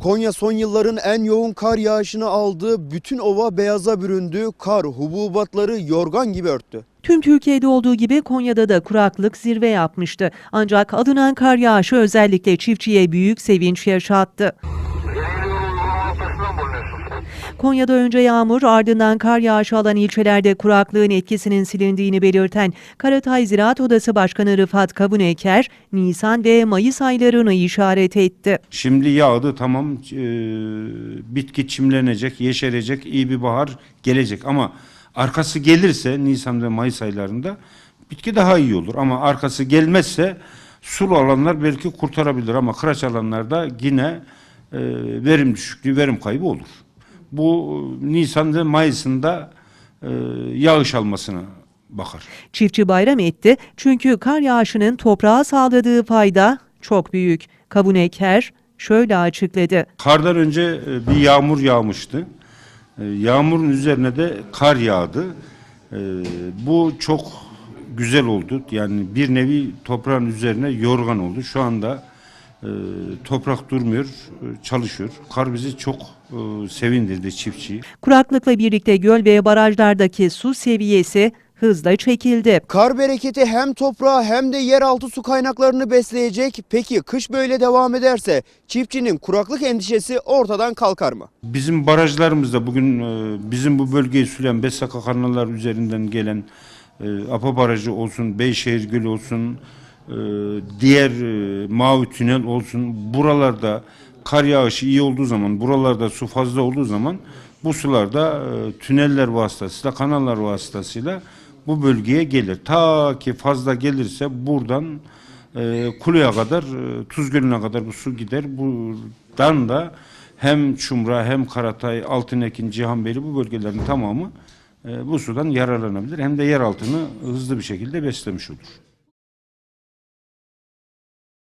Konya son yılların en yoğun kar yağışını aldı. Bütün ova beyaza büründü. Kar hububatları yorgan gibi örttü. Tüm Türkiye'de olduğu gibi Konya'da da kuraklık zirve yapmıştı. Ancak alınan kar yağışı özellikle çiftçiye büyük sevinç yaşattı. Konya'da önce yağmur ardından kar yağışı alan ilçelerde kuraklığın etkisinin silindiğini belirten Karatay Ziraat Odası Başkanı Rıfat Kabuneker, Nisan ve Mayıs aylarını işaret etti. Şimdi yağdı tamam e, bitki çimlenecek, yeşerecek, iyi bir bahar gelecek ama arkası gelirse Nisan ve Mayıs aylarında bitki daha iyi olur ama arkası gelmezse sulu alanlar belki kurtarabilir ama kıraç alanlarda yine e, verim düşüklüğü, verim kaybı olur. Bu Nisan ve Mayıs'ında e, yağış almasına bakar. Çiftçi bayram etti çünkü kar yağışının toprağa sağladığı fayda çok büyük. Kabuneker şöyle açıkladı. Kardan önce e, bir yağmur yağmıştı. E, Yağmurun üzerine de kar yağdı. E, Bu çok güzel oldu. Yani bir nevi toprağın üzerine yorgan oldu. Şu anda e, toprak durmuyor, e, çalışıyor. Kar bizi çok e, sevindirdi çiftçiyi. Kuraklıkla birlikte göl ve barajlardaki su seviyesi hızla çekildi. Kar bereketi hem toprağı hem de yeraltı su kaynaklarını besleyecek. Peki kış böyle devam ederse çiftçinin kuraklık endişesi ortadan kalkar mı? Bizim barajlarımızda bugün e, bizim bu bölgeyi süren Besaka kanallar üzerinden gelen Apa Barajı olsun, Beyşehir Gölü olsun, diğer e, Mavi Tünel olsun buralarda kar yağışı iyi olduğu zaman, buralarda su fazla olduğu zaman bu sularda e, tüneller vasıtasıyla, kanallar vasıtasıyla bu bölgeye gelir. Ta ki fazla gelirse buradan e, Kulu'ya kadar, e, Tuz Gölü'ne kadar bu su gider. Buradan da hem Çumra hem Karatay, Altınekin, Cihanbeyli bu bölgelerin tamamı e, bu sudan yararlanabilir. Hem de yer altını hızlı bir şekilde beslemiş olur.